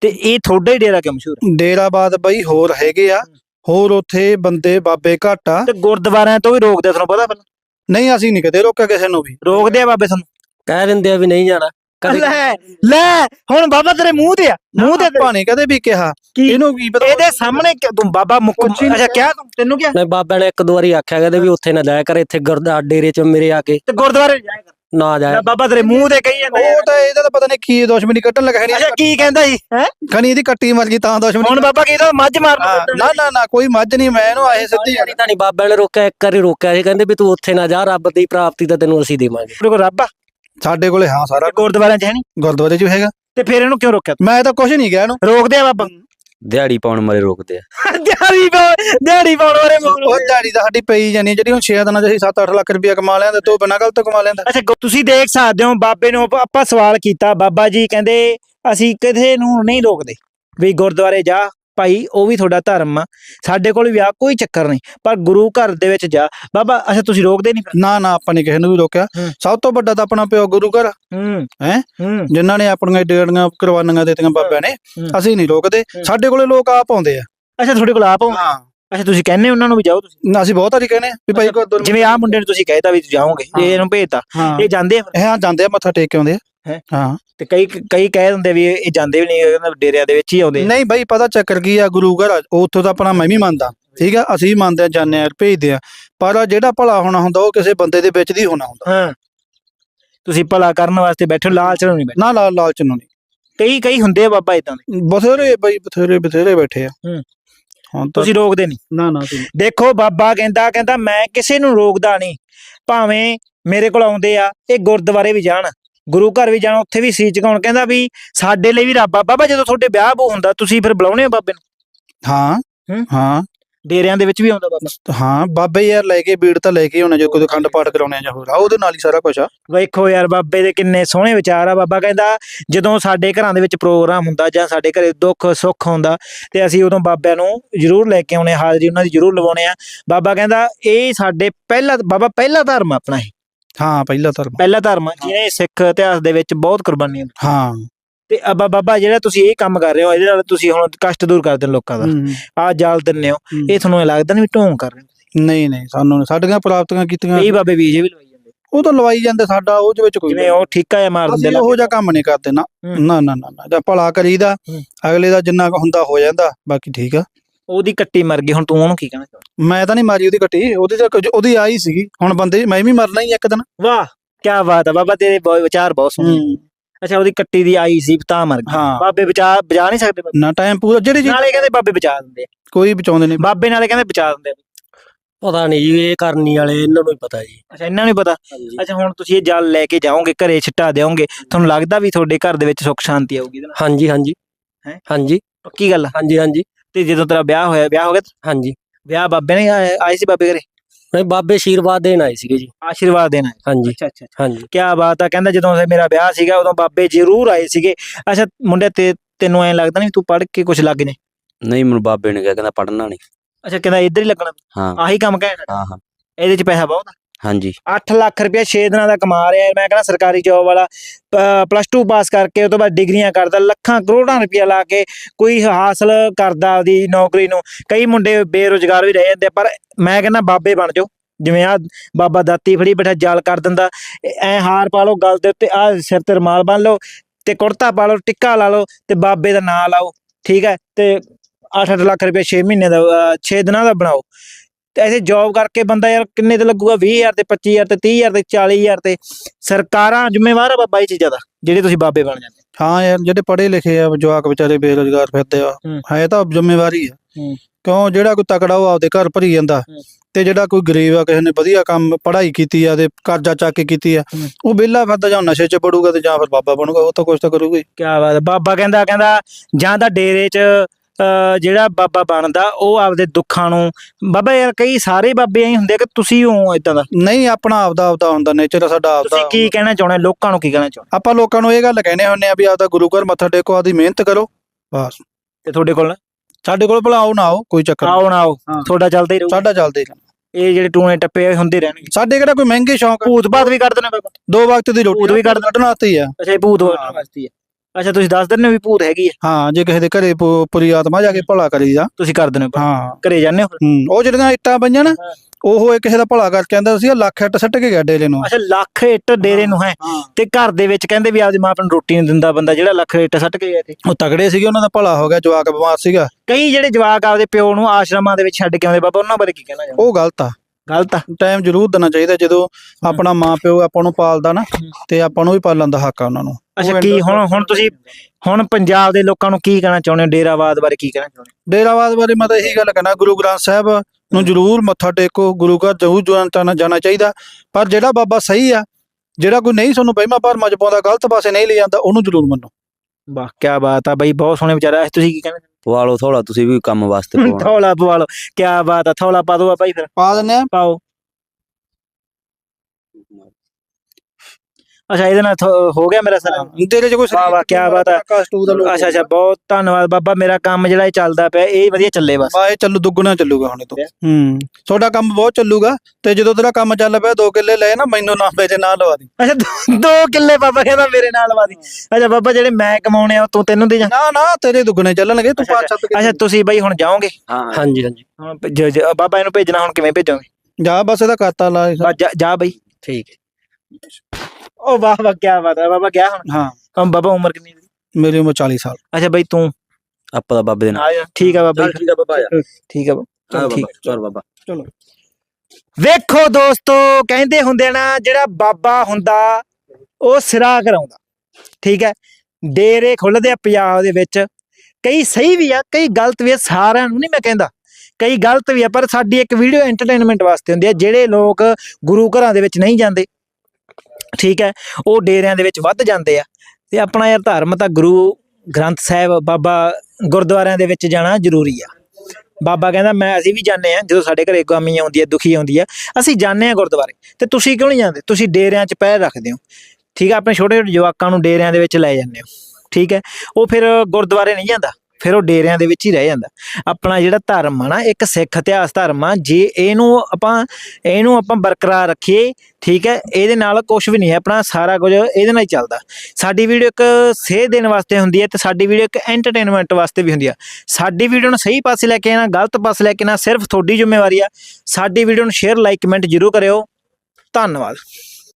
ਤੇ ਇਹ ਤੁਹਾਡਾ ਹੀ ਡੇਰਾ ਕਿਉਂ ਮਸ਼ਹੂਰ ਹੈ? ਡੇਰਾਬਾਦ ਬਈ ਹੋਰ ਹੈਗੇ ਆ। ਹੋਰ ਉੱਥੇ ਬੰਦੇ ਬਾਬੇ ਘੱਟ ਆ। ਤੇ ਗੁਰਦੁਆਰਿਆਂ ਤੋਂ ਵੀ ਰੋਕਦੇ ਆ, ਤੁਹਾਨੂੰ ਪਤਾ ਪਹਿਲਾਂ? ਨਹੀਂ ਅਸੀਂ ਨਹੀਂ ਕਦੇ ਰੋਕਿਆ ਕਿਸੇ ਨੂੰ ਵੀ। ਰੋਕਦੇ ਆ ਬਾਬੇ ਤੁਹਾਨੂੰ? ਕਹਿ ਦਿੰਦੇ ਆ ਵੀ ਨਹੀਂ ਜਾਣਾ। ਕਦੇ ਲੈ ਲੈ ਹੁਣ ਬਾਬਾ ਤੇਰੇ ਮੂੰਹ ਤੇ ਆ। ਮੂੰਹ ਤੇ ਤੇਰੇ। ਕਦੇ ਵੀ ਕਿਹਾ। ਕੀ? ਇਹਨੂੰ ਕੀ ਪਤਾ? ਇਹਦੇ ਸਾਹਮਣੇ ਕਿ- ਤੂੰ ਬਾਬਾ ਮੁੱਕ ਕੁਛ ਹੀ ਨਹੀਂ ਅੱਛਾ ਕਿਹਾ ਤੂੰ? ਤੈਨੂੰ ਕਿਹਾ ਨਹੀਂ ਬਾਬਿਆਂ ਨੇ ਇੱਕ ਦੋ ਵਾਰੀ ਆਖਿਆ ਕਹਿੰਦੇ ਵੀ ਉੱਥੇ ਨਾ ਜਾਇਆ ਕਰ ਇੱਥੇ ਗੁਰਦਾ ਡੇਰੇ ਚ ਮੇਰੇ ਆ ਕੇ। ਤੇ ਗੁਰਦੁਆਰੇ ਜਾਇਆ ਕਰ। ਨਾ ਜਾਇਆ ਲੈ ਬਾਬਾ ਤੇਰੇ ਮੂੰਹ ਤੇ ਕਹੀ ਜਾਂਦਾ ਉਹ ਤਾਂ ਇਹਦਾ ਤਾਂ ਪਤਾ ਨਹੀਂ ਕੀ ਦੁਸ਼ਮਣੀ ਕੱਢਣ ਲੱਗਾ ਅੱਛਾ ਨਹੀਂ ਕੀ ਕਹਿੰਦਾ ਸੀ? ਹੈ? ਖਣੀ ਇਹਦੀ ਕੱਟੀ ਮਰ ਗਈ ਤਾਂ ਦੁਸ਼ਮਣੀ ਹੁਣ ਬਾਬਾ ਕਹਿੰਦਾ ਮੱਝ ਮਾਰ ਹਾਂ, ਨਾ ਨਾ ਨਾ ਕੋਈ ਮੱਝ ਨਹੀਂ ਮੈਂ ਇਹਨੂੰ ਆਏ ਸਿੱਧੀ ਜਾਣੀ ਤਾਂ ਨਹੀਂ ਬਾਬਿਆਂ ਨੇ ਰੋਕਿਆ ਇੱਕ ਵਾਰੀ ਰੋਕਿਆ ਸੀ ਕਹਿੰਦੇ ਵੀ ਤੂੰ ਉੱਥੇ ਨਾ ਜਾ ਰੱਬ ਦੀ ਪ੍ਰਾਪਤੀ ਤਾਂ ਤੈਨੂੰ ਅਸੀਂ ਦੇਵਾਂਗੇ। ਕੋਲ ਰੱਬ ਆ? ਸਾਡੇ ਕੋਲੇ ਹਾਂ ਸਾਰਾ ਗੁਰਦੁਆਰਿਆਂ 'ਚ ਹੈ ਨਹੀਂ ਗੁਰਦੁਆਰੇ 'ਚ ਵੀ ਹੈਗਾ। ਤੇ ਫਿਰ ਇਹਨੂੰ ਕਿਉਂ ਰੋਕਿਆ ਮੈਂ ਤਾਂ ਕੁਝ ਨਹੀਂ ਗਿਆ ਇਹਨੂੰ? ਰੋਕਦੇ ਆ ਬਾਬਾ। ਦਿਹਾੜੀ ਪਾਉਣ ਮਾਰੇ ਰੋਕਦੇ ਆ। ਦਿਹਾੜੀ <laughs> ਪਾਉ ਦਿਹਾੜੀ ਪਾਉਣ ਵਾਲੇ ਉਹ ਦਾੜੀ ਤਾਂ ਸਾਡੀ ਪਈ ਜਾਨੀ ਹੈ, ਜਿਹੜੀ ਹੁਣ 6 ਦਿਨਾਂ 'ਚ ਅਸੀਂ 7-8 ਲੱਖ ਰੁਪਇਆ ਕਮਾ ਲਿਆ ਤੇ ਤੂੰ ਬਿਨਾਂ ਗਲਤ ਕਮਾ ਲੈਂਦਾ। ਅੱਛਾ ਗੁ- ਤੁਸੀਂ ਦੇਖ ਸਕਦੇ ਹੋ ਬਾਬੇ ਨੂੰ ਆਪਾਂ- ਆਪਾਂ ਸਵਾਲ ਕੀਤਾ ਬਾਬਾ ਜੀ ਕਹਿੰਦੇ ਅਸੀਂ ਕਿਸੇ ਨੂੰ ਨਹੀਂ ਰੋਕਦੇ। ਵੀ ਗੁਰਦੁਆਰੇ ਜਾ ਭਾਈ ਉਹ ਵੀ ਤੁਹਾਡਾ ਧਰਮ ਆ। ਸਾਡੇ ਕੋਲ ਵਿਆਹ ਕੋਈ ਚੱਕਰ ਨਹੀਂ। ਪਰ ਗੁਰੂ ਘਰ ਦੇ ਵਿੱਚ ਜਾ। ਬਾਬਾ ਅੱਛਾ ਤੁਸੀਂ ਰੋਕਦੇ ਨਹੀਂ ਨਾ ਨਾ ਆਪਾਂ ਨੇ ਕਿਸੇ ਨੂੰ ਵੀ ਰੋਕਿਆ। ਸਭ ਤੋਂ ਵੱਡਾ ਤਾਂ ਆਪਣਾ ਪਿਓ ਗੁਰੂ ਘਰ। ਹੂੰ। ਜਿਨ੍ਹਾਂ ਨੇ ਆਪਣੀਆਂ ਡੇੜੀਆਂ ਕੁਰਬਾਨੀਆਂ ਦਿੱਤੀਆਂ ਬਾਬਿਆਂ ਨੇ। ਅਸੀਂ ਨਹੀਂ ਰੋਕਦੇ। ਸਾਡੇ ਕੋਲੇ ਲੋਕ ਆਪ ਆਉਂਦੇ ਆ। ਅੱਛਾ ਤੁਹਾਡੇ ਕੋਲ ਆਪ ਆਉਂਦੇ? ਹਾਂ। ਅੱਛਾ ਤੁਸੀਂ ਕਹਿੰਦੇ ਉਹਨਾਂ ਨੂੰ ਵੀ ਜਾਓ ਤੁਸੀਂ? ਨਾ ਅਸੀਂ ਬਹੁਤ ਵਾਰੀ ਕਹਿੰਦੇ ਆ ਵੀ ਭਾਈ ਕੋ ਜਿਵੇਂ ਆਹ ਮੁੰਡੇ ਨੂੰ ਤੁਸੀਂ ਕਹਿਤਾ ਵੀ ਜਾਓਗੇ ਹਾਂ। ਜੇ ਇਹਨੂੰ ਭੇਜਤਾ ਇਹ ਜਾਂਦੇ ਆ ਫਿਰ? ਇਹ ਹਾਂ ਜਾਂਦੇ ਆ ਮੱਥਾ ਟੇਕ ਕੇ ਆਉਂਦੇ ਆ। ਹੈਂ? ਹਾਂ। ਤੇ ਕਈ ਕਈ ਕਹਿ ਦਿੰਦੇ ਵੀ ਇਹ ਜਾਂਦੇ ਵੀ ਨਹੀਂ ਇਹ ਡੇਰਿਆਂ ਦੇ ਵਿੱਚ ਹੀ ਆਉਂਦੇ ਆ। ਨਹੀਂ ਭਾਈ ਪਤਾ ਚੱਕਰ ਕੀ ਆ ਗੁਰੂ ਘਰ ਆ, ਉੱਥੋਂ ਤਾਂ ਆਪਣਾ ਮੈਂ ਵੀ ਮੰਨਦਾ ਠੀਕ ਆ? ਅਸੀਂ ਵੀ ਮੰਨਦੇ ਆ ਜਾਂਦੇ ਆ ਭੇਜਦੇ ਆ। ਪਰ ਜਿਹੜਾ ਭਲਾ ਹੋਣਾ ਹੁੰਦਾ ਉਹ ਕਿਸੇ ਬੰਦੇ ਦੇ ਵਿੱਚ ਦੀ ਹੋਣਾ ਹੁੰਦਾ। ਹਾਂ। ਤੁਸੀਂ ਭਲਾ ਕਰਨ ਵਾਸਤੇ ਬੈਠੇ ਹੋ, ਲਾਲਚ ਨੂੰ ਨਹੀਂ ਬੈਠੇ? ਨਾ ਲਾਲ ਲਾਲਚ ਨੂੰ ਨਹੀਂ। ਕਈ ਕਈ ਹੁੰਦੇ ਆ ਬਾਬਾ ਇਦਾਂ ਦੇ। ਬਥੇਰੇ ਭਾਈ ਬਥੇਰੇ ਬਥੇਰੇ ਬੈਠੇ ਆ। ਹੂੰ। ਹਾਂ ਤਾਂ ਤੁਸੀਂ ਰੋਕਦੇ ਨਹੀਂ। ਨਾ ਨਾ ਦੇਖੋ ਬਾਬਾ ਕਹਿੰਦਾ ਕਹਿੰਦਾ ਮੈਂ ਕਿਸੇ ਨੂੰ ਰੋਕਦਾ ਨਹੀਂ। ਭਾਵੇਂ ਮੇਰੇ ਕੋਲ ਆਉਂਦੇ ਆ ਇਹ ਗੁਰਦੁਆਰੇ ਵੀ ਜਾਣ ਗੁਰੂ ਘਰ ਵੀ ਜਾਣ ਉੱਥੇ ਵੀ ਸੀ ਚਕਾਉਣ ਕਹਿੰਦਾ ਵੀ ਸਾਡੇ ਲਈ ਵੀ ਰੱਬ ਆ। ਬਾਬਾ ਜਦੋਂ ਤੁਹਾਡੇ ਵਿਆਹ ਬੂ ਹੁੰਦਾ ਤੁਸੀਂ ਫਿਰ ਬੁਲਾਉਣੇ ਹੋ ਬਾਬੇ ਨੂੰ? ਹਾਂ ਹੂੰ। ਹਾਂ। ਡੇਰਿਆਂ ਦੇ ਵਿੱਚ ਵੀ ਆਉਂਦਾ ਬਾਬਾ। ਹਾਂ ਬਾਬੇ ਯਾਰ ਲੈ ਕੇ ਬੀੜ ਤਾਂ ਲੈ ਕੇ ਆਉਣਾ ਜੇ ਕੋਈ ਅਖੰਡ ਪਾਠ ਕਰਾਉਣੇ ਆ ਜਾਂ ਹੋਰ। ਆ ਉਹਦੇ ਨਾਲ ਹੀ ਸਾਰਾ ਕੁਝ ਆ। ਵੇਖੋ ਯਾਰ ਬਾਬੇ ਦੇ ਕਿੰਨੇ ਸੋਹਣੇ ਵਿਚਾਰ ਆ। ਬਾਬਾ ਕਹਿੰਦਾ ਜਦੋਂ ਸਾਡੇ ਘਰਾਂ ਦੇ ਵਿੱਚ ਪ੍ਰੋਗਰਾਮ ਹੁੰਦਾ ਜਾਂ ਸਾਡੇ ਘਰੇ ਦੁੱਖ ਸੁੱਖ ਹੁੰਦਾ ਤੇ ਅਸੀਂ ਉਦੋਂ ਬਾਬਿਆਂ ਨੂੰ ਜ਼ਰੂਰ ਲੈ ਕੇ ਆਉਣੇ ਹਾਜ਼ਰੀ ਉਹਨਾਂ ਦੀ ਜ਼ਰੂਰ ਲਵਾਉਣੇ ਆ। ਬਾਬਾ ਕਹਿੰਦਾ ਇਹ ਸਾਡੇ ਪਹਿਲਾ ਬਾਬਾ ਪਹਿਲਾ ਧਰਮ ਆਪਣਾ ਇਹ। ਹਾਂ ਪਹਿਲਾ ਧਰਮ। ਪਹਿਲਾ ਧਰਮ ਜਿਹਨੇ ਸਿੱਖ ਇਤਿਹਾਸ ਦੇ ਵਿੱਚ ਬਹੁਤ ਕੁਰਬਾਨੀਆਂ ਦਿੱਤੀਆਂ। ਹਾਂ। ਤੇ ਅਬਾ ਬਾਬਾ ਜਿਹੜਾ ਤੁਸੀਂ ਇਹ ਕੰਮ ਕਰ ਰਹੇ ਹੋ ਇਹਦੇ ਨਾਲ ਤੁਸੀਂ ਹੁਣ ਕਸ਼ਟ ਦੂਰ ਕਰਦੇ ਹੋ ਲੋਕਾਂ ਦਾ। ਹੂੰ। ਆ ਜਾਲ ਦਿੰਨੇ ਹੋ। ਹੂੰ। ਇਹ ਤੁਹਾਨੂੰ ਲੱਗਦਾ ਨਹੀਂ ਢੋਂਗ ਕਰ ਰਹੇ ਹੋ ਨਹੀਂ ਨਹੀਂ ਸਾਨੂੰ। ਸਾਡੀਆਂ ਪ੍ਰਾਪਤੀਆਂ ਕੀਤੀਆਂ। ਕਈ ਬਾਬੇ ਵੀਜੇ ਵੀ ਲਵਾਈ ਜਾਂਦੇ। ਉਹ ਤਾਂ ਲਵਾਈ ਜਾਂਦੇ ਸਾਡਾ ਉਹ ਦੇ ਵਿੱਚ ਕੋਈ ਜਿਵੇਂ ਉਹ ਠੀਕਾ ਜਿਹਾ ਮਾਰ ਦਿੰਦੇ ਉਹੋ ਜਿਹਾ ਕੰਮ ਨਹੀਂ ਕਰਦੇ ਨਾ। ਹੂੰ। ਨਾ ਨਾ ਨਾ ਜਾਂ ਭਲਾ ਕਰੀਦਾ ਹੂੰ। ਅਗਲੇ ਦਾ ਜਿੰਨਾ ਕੁ ਹੁੰਦਾ ਹੋ ਜਾਂਦਾ ਬਾਕੀ ਠੀਕ ਆ। ਉਹਦੀ ਕੱਟੀ ਮਰ ਗਈ। ਹੁਣ ਤੂੰ ਉਹਨੂੰ ਕੀ ਕਹਿਣਾ ਚਾਹੁੰਦਾ? ਮੈਂ ਤਾਂ ਨਹੀਂ ਮਾਰੀ ਉਹਦੀ ਕੱਟੀ। ਉਹਦੀ ਤਾਂ ਉਹਦੀ ਆਈ ਸੀਗੀ। ਹੁਣ ਬੰਦੇ ਮੈਂ ਵੀ ਮਰਨਾ ਹੀ ਇੱਕ ਦਿਨ। ਵਾਹ ਕੀ ਬਾਤ ਹੈ ਬਾਬਾ ਤੇਰੇ ਵਿਚਾਰ ਬਹੁਤ ਸੋਹਣੇ। ਅੱਛਾ ਉਹਦੀ ਕੱਟੀ ਦੀ ਆਈ ਸੀ ਤਾਂ ਮਰ ਗਈ। ਹਾਂ। ਬਾਬੇ ਬਚਾ ਬਚਾ ਨਹੀਂ ਸਕਦੇ ਬਾਬੇ। ਨਾ ਟਾਈਮ ਪੂਰਾ ਜਿਹੜੀ ਚੀਜ਼ ਨਾਲੇ ਕਹਿੰਦੇ ਬਾਬੇ ਬਚਾ ਦਿੰਦੇ ਆ। ਕੋਈ ਬਚਾਉਂਦੇ ਨਹੀਂ। ਬਾਬੇ ਨਾਲੇ ਕਹਿੰਦੇ ਬਚਾ ਦਿੰਦੇ ਆ। ਪਤਾ ਨਹੀਂ ਜੀ ਇਹ ਕਰਨੀ ਵਾਲੇ ਇਹਨਾਂ ਨੂੰ ਹੀ ਪਤਾ ਜੀ। ਅੱਛਾ ਇਹਨਾਂ ਨੂੰ ਨੀ ਪਤਾ? ਅੱਛਾ ਹੁਣ ਤੁਸੀਂ ਇਹ ਜਲ ਲੈ ਕੇ ਜਾਓਗੇ ਘਰੇ ਛਿੱਟਾ ਦਿਓਗੇ ਤੁਹਾਨੂੰ ਲੱਗਦਾ ਵੀ ਤੁਹਾਡੇ ਘਰ ਦੇ ਵਿੱਚ ਸੁੱਖ ਸ਼ਾਂਤੀ ਆਊਗੀ ਇਹਦੇ ਨਾਲ? ਹਾਂਜੀ ਹਾਂਜੀ। ਹੈਂ? ਹਾਂਜੀ। ਪੱਕੀ ਗੱਲ ਆ? ਹਾਂਜੀ ਹਾਂਜੀ। ਤੇ ਜਦੋਂ ਤੇਰਾ ਵਿਆਹ ਹੋਇਆ ਵਿਆਹ ਹੋ ਗਿਆ? ਹਾਂਜੀ। ਵਿਆਹ ਬਾਬੇ ਨੇ ਆਏ ਆਏ ਸੀ ਬਾਬੇ ਘਰੇ? ਨਹੀਂ ਬਾਬੇ ਆਸ਼ੀਰਵਾਦ ਦੇਣ ਆਏ ਸੀਗੇ ਜੀ। ਆਸ਼ੀਰਵਾਦ ਦੇਣਾ ਹਾਂਜੀ। ਅੱਛਾ ਅੱਛਾ ਹਾਂਜੀ। ਕੀ ਬਾਤ ਆ ਕਹਿੰਦਾ ਜਦੋਂ ਮੇਰਾ ਵਿਆਹ ਸੀਗਾ ਉਦੋਂ ਬਾਬੇ ਜ਼ਰੂਰ ਆਏ ਸੀਗੇ। ਅੱਛਾ ਮੁੰਡੇ ਤੇ ਤੈਨੂੰ ਐਂ ਲੱਗਦਾ ਨਹੀਂ ਤੂੰ ਪੜ੍ਹ ਕੇ ਕੁਝ ਲੱਗ ਜੇ ਨਹੀਂ ਮੈਨੂੰ ਬਾਬੇ ਨੇ ਕਿਹਾ ਕਹਿੰਦਾ ਪੜਨਾ ਨਹੀਂ। ਅੱਛਾ ਕਹਿੰਦਾ ਇੱਧਰ ਹੀ ਲੱਗਣਾ। ਹਾਂ। ਆਹੀ ਕੰਮ ਕਹਿਣਾ ਹਾਂ ਹਾਂ। ਇਹਦੇ ਚ ਪੈਸਾ ਬਹੁਤ ਆ। ਹਾਂਜੀ। 8 ਲੱਖ ਰੁਪਇਆ 6 ਦਿਨਾਂ ਦਾ ਕਮਾ ਰਿਹਾ ਮੈਂ ਕਹਿੰਦਾ ਸਰਕਾਰੀ ਜੌਬ ਵਾਲਾ ਪਲੱਸ 2 ਪਾਸ ਕਰਕੇ ਉਹ ਤੋਂ ਬਾਅਦ ਡਿਗਰੀਆਂ ਕਰਦਾ, ਲੱਖਾਂ ਕਰੋੜਾਂ ਰੁਪਇਆ ਲਾ ਕੇ ਕੋਈ ਹਾਸਲ ਕਰਦਾ ਉਹਦੀ ਨੌਕਰੀ ਨੂੰ। ਕਈ ਮੁੰਡੇ ਬੇਰੁਜ਼ਗਾਰ ਵੀ ਰਹਿ ਜਾਂਦੇ ਪਰ ਮੈਂ ਕਹਿੰਦਾ ਬਾਬੇ ਬਣ ਜਾਓ। ਜਿਵੇਂ ਆ ਬਾਬਾ ਦਾਤੀ ਫੜੀ ਬੈਠਾ, ਜਲ ਕਰ ਦਿੰਦਾ। ਐ ਹਾਰ ਪਾ ਲਓ ਗਲ ਦੇ ਉੱਤੇ ਆ ਸਿਰ ਤੇ ਰਮਾਲ ਬੰਨ ਲਓ ਤੇ ਕੁੜਤਾ ਪਾ ਲਓ, ਟਿੱਕਾ ਲਾ ਲਓ ਤੇ ਬਾਬੇ ਦਾ ਨਾਂ ਲਾਓ। ਠੀਕ ਹੈ? ਤੇ 8-8 ਲੱਖ ਰੁਪਏ 6 ਮਹੀਨੇ ਦਾ 6 ਦਿਨਾਂ ਦਾ ਬਣਾਓ। ਤੇ ਐਸੇ ਜੌਬ ਕਰਕੇ ਬੰਦਾ ਯਾਰ ਕਿੰਨੇ ਤੇ ਲੱਗੂਗਾ 20000 ਤੇ 25000 ਤੇ 30000 ਤੇ 40000 ਤੇ ਸਰਕਾਰਾਂ ਜ਼ਿੰਮੇਵਾਰ ਆ ਬਾਬਾ ਇਹ ਚੀਜ਼ਾਂ ਦਾ ਜਿਹੜੇ ਤੁਸੀਂ ਬਾਬੇ ਬਣ ਜਾਂਦੇ ਹਾਂ ਯਾਰ ਜਿਹੜੇ ਪੜ੍ਹੇ ਲਿਖੇ ਆ ਜਵਾਕ ਵਿਚਾਰੇ ਬੇਰੋਜ਼ਗਾਰ ਫਿਰਦੇ ਆ ਹੂੰ। ਤਾਂ ਜ਼ਿੰਮੇਵਾਰੀ ਆ। ਕਿਉਂ ਜਿਹੜਾ ਕੋਈ ਤਕੜਾ ਉਹ ਆਪਦੇ ਘਰ ਭਰੀ ਜਾਂਦਾ। ਤੇ ਜਿਹੜਾ ਕੋਈ ਗਰੀਬ ਆ ਕਿਸੇ ਨੇ ਵਧੀਆ ਕੰਮ ਪੜ੍ਹਾਈ ਕੀਤੀ ਆ ਤੇ ਕਰਜ਼ਾ ਚੱਕ ਕੇ ਕੀਤੀ ਆ। ਉਹ ਵਿਹਲਾ ਫਿਰਦਾ ਜਾਂ ਨਸ਼ੇ 'ਚ ਪੜੂਗਾ ਤੇ ਜਾਂ ਫਿਰ ਬਾਬਾ ਬਣੂਗਾ ਉਹ ਤਾਂ ਕੁਛ ਤਾਂ ਕਰੂਗਾ ਹੀ ਕਿਆ ਬਾਤ। ਬਾਬਾ ਕਹਿੰਦਾ ਕਹਿੰਦਾ ਜਾਂ ਤਾਂ ਡੇਰੇ 'ਚ ਜਿਹੜਾ ਬਾਬਾ ਬਣਦਾ ਉਹ ਆਪਦੇ ਦੁੱਖਾਂ ਨੂੰ ਬਾਬਾ ਯਾਰ ਕਈ ਸਾਰੇ ਬਾਬੇ ਐਂ ਹੁੰਦੇ ਆ ਕਿ ਤੁਸੀਂ ਹੋ ਇਦਾਂ ਦਾ? ਨਹੀਂ ਆਪਣਾ ਆਪਦਾ ਆਪਦਾ ਹੁੰਦਾ ਨੇਚਰ ਸਾਡਾ ਆਪਦਾ ਤੁਸੀਂ ਕੀ ਕਹਿਣਾ ਚਾਹੁੰਦੇ? ਲੋਕਾਂ ਨੂੰ ਕੀ ਕਹਿਣਾ ਚਾਹੁੰਦੇ ਆਪਾਂ ਲੋਕਾਂ ਨੂੰ ਇਹ ਗੱਲ ਕਹਿੰਦੇ ਹੁੰਨੇ ਆ ਵੀ ਆਪਦਾ ਗੁਰੂ ਘਰ ਮੱਥਾ ਟੇਕੋ ਆਪਦੀ ਮਿਹਨਤ ਕਰੋ ਬਸ। ਤੇ ਤੁਹਾਡੇ ਕੋਲ ਸਾਡੇ ਕੋਲ ਭਲਾ ਆਓ ਨਾ ਆਓ ਕੋਈ ਚੱਕਰ ਆਓ ਨਾ ਆਓ। ਤੁਹਾਡਾ ਚੱਲਦਾ ਹੀ ਰਹੂ। ਸਾਡਾ ਚੱਲਦੇ ਹੀ ਇਹ ਜਿਹੜੇ ਟੂਣੇ ਟੱਪੇ ਆ, ਹੁੰਦੇ ਰਹਿਣਗੇ। ਸਾਡੇ ਕਿਹੜਾ ਕੋਈ ਮਹਿੰਗੇ ਸ਼ੌਂਕ ਆ? ਭੂਤ ਬਾਤ ਵੀ ਕਰਦੇ ਨੇ ਬਾਬਾ। ਦੋ ਵਕਤ ਦੀ ਰੋਟੀ ਵੀ ਕੱਢਣ ਵਾਸਤੇ ਹੀ ਆ। ਅੱਛਾ ਭੂਤ। ਵਾਲੀ ਵਾਸਤੇ ਹੈ ਅੱਛਾ ਤੁਸੀਂ ਦੱਸ ਦਿੰਦੇ ਹੋ ਵੀ ਭੂਤ ਹੈਗੀ ਹੈ ਹਾਂ ਜੇ ਕਿਸੇ ਦੇ ਘਰੇ ਪੁ- ਪੁਰੀ ਆਤਮਾ ਜਾ ਕੇ ਭਲਾ ਕਰੀਦਾ ਤੁਸੀਂ ਕਰ ਦਿੰਦੇ ਹੋ ਹਾਂ। ਘਰੇ ਜਾਂਦੇ ਹੋ ਫਿਰ? ਹੂੰ ਉਹ ਜਿਹੜੀਆਂ ਇੱਟਾਂ ਪਈਆਂ ਨਾ ਹਾਂ। ਉਹ ਇਹ ਕਿਸੇ ਦਾ ਭਲਾ ਕਰਕੇ ਕਹਿੰਦਾ ਸੀ ਲੱਖ ਇੱਟ ਸੱਟ ਕੇ ਗਿਆ ਡੇਲੇ ਨੂੰ। ਅੱਛਾ ਲੱਖ ਇੱਟ ਡੇਰੇ ਨੂੰ ਹੈ? ਹਾਂ। ਤੇ ਘਰ ਦੇ ਵਿੱਚ ਕਹਿੰਦੇ ਵੀ ਆਪਦੀ ਮਾਂ ਪਿਓ ਨੂੰ ਰੋਟੀ ਨਹੀਂ ਦਿੰਦਾ ਬੰਦਾ ਜਿਹੜਾ ਲੱਖ ਇੱਟ ਸੱਟ ਕੇ ਗਿਆ ਤੇ। ਉਹ ਤਗੜੇ ਸੀਗੇ ਉਹਨਾਂ ਦਾ ਭਲਾ ਹੋ ਗਿਆ ਜਵਾਕ ਬਿਮਾਰ ਸੀਗਾ। ਕਈ ਜਿਹੜੇ ਜਵਾਕ ਆਪਦੇ ਪਿਓ ਨੂੰ ਆਸ਼ਰਮਾਂ ਦੇ ਵਿੱਚ ਛੱਡ ਕੇ ਆਉਂਦੇ ਬਾਬਾ ਉਹਨਾਂ ਬਾਰੇ ਕੀ ਕਹਿਣਾ ਚਾਹੁੰਦੇ ਉਹ ਗਲਤ ਆ। ਗਲਤ ਆ ਟਾਈਮ ਜ਼ਰੂਰ ਦੇਣਾ ਚਾਹੀਦਾ ਜਦੋਂ ਆਪਣਾ ਮਾਂ ਪਿਓ ਆਪਾਂ ਨੂੰ ਪਾਲਦਾ ਨਾ ਹੂੰ। ਤੇ ਆਪਾਂ ਨੂੰ ਵੀ ਪਾਲਣ ਦਾ ਹੱਕ ਆ ਉਹਨਾਂ ਨੂੰ। ਅੱਛਾ ਕੀ ਹੁਣ ਹੁਣ ਤੁਸੀਂ ਹੁਣ ਪੰਜਾਬ ਦੇ ਲੋਕਾਂ ਨੂੰ ਕੀ ਕਹਿਣਾ ਚਾਹੁੰਦੇ ਹੋ? ਡੇਰਾਵਾਦ ਬਾਰੇ ਕੀ ਕਹਿਣਾ ਚਾਹੁੰਦੇ ਡੇਰਾਵਾਦ ਬਾਰੇ ਮੈਂ ਤਾਂ ਇਹੀ ਗੱਲ ਕਹਿਣਾ ਗੁਰੂ ਗ੍ਰੰਥ ਸਾਹਿਬ ਨੂੰ ਜ਼ਰੂਰ ਮੱਥਾ ਟੇਕੋ ਗੁਰੂ ਘਰ ਜ਼ਰੂਰ ਜਾਣਾ ਜਾਣਾ ਚਾਹੀਦਾ। ਪਰ ਜਿਹੜਾ ਬਾਬਾ ਸਹੀ ਆ ਜਿਹੜਾ ਕੋਈ ਨਹੀਂ ਤੁਹਾਨੂੰ ਬਹਿਮਾ ਭਰਮਾਂ ਚ ਪਾਉਂਦਾ ਗਲਤ ਪਾਸੇ ਨਹੀਂ ਲੈ ਜਾਂਦਾ ਉਹਨੂੰ ਜ਼ਰੂਰ ਮੰਨੋ। ਹੋ ਵਾਹ ਕੀ ਬਾਤ ਆ ਬਾਈ ਬਹੁਤ ਸੋਹਣੇ ਵਿਚਾਰਾ ਤੁਸੀਂ ਕੀ ਕਹਿਣਾ ਪਵਾ ਲਓ ਥੋੜਾ ਤੁਸੀਂ ਵੀ ਕੰਮ ਵਾਸਤੇ ਪਵਾਉਣਾ ਥੌਲਾ ਪਵਾ ਲਓ। ਕੀ ਬਾਤ ਆ ਥੌਲਾ ਪਾ ਦੋ ਬਾਈ ਫਿਰ। ਪਾ ਦਿੰਦੇ ਆ। ਪਾਓ। ਅੱਛਾ ਇਹਦੇ ਨਾਲ ਥੋ- ਹੋ ਗਿਆ ਮੇਰਾ ਸਾਰਾ ਤੇਰੇ ਚ ਕੋਈ ਵਾਹ ਵਾਹ ਕੀ ਬਾਤ ਹੈ ਟੂ ਦਾ ਅੱਛਾ ਅੱਛਾ ਬਹੁਤ ਧੰਨਵਾਦ। ਬਾਬਾ ਮੇਰਾ ਕੰਮ ਜਿਹੜਾ ਇਹ ਚੱਲਦਾ ਪਿਆ ਇਹ ਵਧੀਆ ਚੱਲੇ ਬਸ। ਵਾਹ ਇਹ ਚੱਲੂ ਦੁੱਗਣਾ ਚੱਲੂਗਾ ਹੁਣ ਤੋਂ। ਹੂੰ। ਤੁਹਾਡਾ ਕੰਮ ਬਹੁਤ ਚੱਲੂਗਾ ਤੇ ਜਦੋਂ ਤੇਰਾ ਕੰਮ ਚੱਲ ਪਿਆ ਦੋ ਕਿੱਲੇ ਲਏ ਨਾ ਮੈਨੂੰ ਨਾ ਵੇਚੇ ਨਾ ਲਵਾ ਦੀ। ਅੱਛਾ ਦੋ- ਦੋ ਕਿੱਲੇ ਬਾਬਾ ਕਹਿੰਦਾ ਮੇਰੇ ਨਾਲ ਵਾਦੀ ਅੱਛਾ ਬਾਬਾ ਜਿਹੜੇ ਮੈਂ ਕਮਾਉਣੇ ਆ ਉਹ ਤੂੰ ਤੈਨੂੰ ਦੇ ਜਾ। ਨਾ ਨਾ ਤੇਰੇ ਦੁੱਗਣੇ ਚੱਲਣਗੇ ਤੂੰ ਪਾँच ਸੱਤ ਅੱਛਾ। ਤੁਸੀਂ ਬਈ ਹੁਣ ਜਾਓਗੇ? ਹਾਂਜੀ ਹਾਂਜੀ। ਹੁਣ ਭ- ਜ- ਜ- ਬਾਬਾ ਇਹਨੂੰ ਭੇਜਣਾ ਹੁਣ ਕਿਵੇਂ ਭੇਜੋਗੇ? ਜਾ ਬਸ ਇਹਦਾ ਖਾਤਾ ਲਾ। ਬਸ ਜਾ- ਜਾ ਬਈ। ਠੀਕ ਹੈ। ਉਹ ਵਾਹ ਵਾਹ ਕੀ ਬਾਤ ਹੈ ਬਾਬਾ ਗਿਆ ਹੁਣ? ਹਾਂ। ਹੁਣ ਬਾਬਾ ਉਮਰ ਕਿੰਨੀ ਦੀ? ਮੇਰੀ ਉਮਰ 40 ਸਾਲ। ਅੱਛਾ ਬਈ ਤੂੰ। ਆਪਾਂ ਦਾ ਬਾਬੇ ਦੇ ਨਾਲ। ਠੀਕ ਆ ਬਾਬਾ ਠੀਕ ਆ ਬਾਬਾ ਠੀਕ ਆ ਬਾਬਾ। ਚਲੋ ਠੀਕ। ਚਲ ਬਾਬਾ। ਵੇਖੋ ਦੋਸਤੋ ਕਹਿੰਦੇ ਹੁੰਦੇ ਨਾ ਜਿਹੜਾ ਬਾਬਾ ਹੁੰਦਾ ਉਹ ਸਿਰਾ ਕਰਾਉਂਦਾ ਠੀਕ ਹੈ? ਡੇਰੇ ਖੁੱਲਦੇ ਆ ਪੰਜਾਬ ਦੇ ਵਿੱਚ। ਕਈ ਸਹੀ ਵੀ ਆ ਕਈ ਗਲਤ ਵੀ ਆ ਸਾਰਿਆਂ ਨੂੰ ਨਹੀਂ ਮੈਂ ਕਹਿੰਦਾ। ਕਈ ਗਲਤ ਵੀ ਆ ਪਰ ਸਾਡੀ ਇੱਕ ਵੀਡੀਓ ਐਂਟਰਟੇਨਮੈਂਟ ਵਾਸਤੇ ਹੁੰਦੀ ਆ ਜਿਹੜੇ ਲੋਕ ਗੁਰੂ ਘਰਾਂ ਦੇ ਵਿੱਚ ਨਹੀਂ ਜਾਂਦੇ। ਠੀਕ ਹੈ, ਉਹ ਡੇਰਿਆਂ ਦੇ ਵਿੱਚ ਵੱਧ ਜਾਂਦੇ ਆ। ਤੇ ਆਪਣਾ ਯਾਰ ਧਰਮ ਤਾਂ ਗੁਰੂ ਗ੍ਰੰਥ ਸਾਹਿਬ, ਬਾਬਾ ਗੁਰਦੁਆਰਿਆਂ ਦੇ ਵਿੱਚ ਜਾਣਾ ਜ਼ਰੂਰੀ ਆ। ਬਾਬਾ ਕਹਿੰਦਾ, ਮੈਂ, ਅਸੀਂ ਵੀ ਜਾਂਦੇ ਆ ਜਦੋਂ ਸਾਡੇ ਘਰੇ ਗਾਮੀ ਆਉਂਦੀ ਹੈ, ਦੁਖੀ ਆਉਂਦੀ ਹੈ, ਅਸੀਂ ਜਾਂਦੇ ਆ ਗੁਰਦੁਆਰੇ। ਤੇ ਤੁਸੀਂ ਕਿਉਂ ਨਹੀਂ ਜਾਂਦੇ? ਤੁਸੀਂ ਡੇਰਿਆਂ 'ਚ ਪੈਰ ਰੱਖਦੇ ਹੋ। ਠੀਕ ਹੈ, ਆਪਣੇ ਛੋਟੇ ਛੋਟੇ ਜਵਾਕਾਂ ਨੂੰ ਡੇਰਿਆਂ ਦੇ ਵਿੱਚ ਲੈ ਜਾਂਦੇ ਹੋ। ਠੀਕ ਹੈ, ਉਹ ਫਿਰ ਗੁਰਦੁਆਰੇ ਨਹੀਂ ਜਾਂਦਾ। ਫਿਰ ਉਹ ਡੇਰਿਆਂ ਦੇ ਵਿੱਚ ਹੀ ਰਹਿ ਜਾਂਦਾ। ਆਪਣਾ ਜਿਹੜਾ ਧਰਮ ਆ ਨਾ, ਇੱਕ ਸਿੱਖ ਇਤਿਹਾਸ ਧਰਮ ਆ, ਜੇ ਇਹਨੂੰ ਆਪਾਂ ਇਹਨੂੰ ਆਪਾਂ ਬਰਕਰਾਰ ਰੱਖੀਏ, ਠੀਕ ਹੈ, ਇਹਦੇ ਨਾਲ ਕੁਝ ਵੀ ਨਹੀਂ ਹੈ, ਆਪਣਾ ਸਾਰਾ ਕੁਝ ਇਹਦੇ ਨਾਲ ਹੀ ਚੱਲਦਾ। ਸਾਡੀ ਵੀਡੀਓ ਇੱਕ ਸੇਧ ਦੇਣ ਵਾਸਤੇ ਹੁੰਦੀ ਹੈ ਤੇ ਸਾਡੀ ਵੀਡੀਓ ਇੱਕ ਐਂਟਰਟੇਨਮੈਂਟ ਵਾਸਤੇ ਵੀ ਹੁੰਦੀ ਆ। ਸਾਡੀ ਵੀਡੀਓ ਨੂੰ ਸਹੀ ਪਾਸੇ ਲੈ ਕੇ ਆਣਾ ਗਲਤ ਪਾਸੇ ਲੈ ਕੇ ਨਾ ਸਿਰਫ ਤੁਹਾਡੀ ਜ਼ਿੰਮੇਵਾਰੀ ਆ। ਸਾਡੀ ਵੀਡੀਓ ਨੂੰ ਸ਼ੇਅਰ ਲਾਈਕ ਕਮੈਂਟ ਜ਼ਰੂਰ ਕਰਿਓ। ਧੰਨਵਾਦ।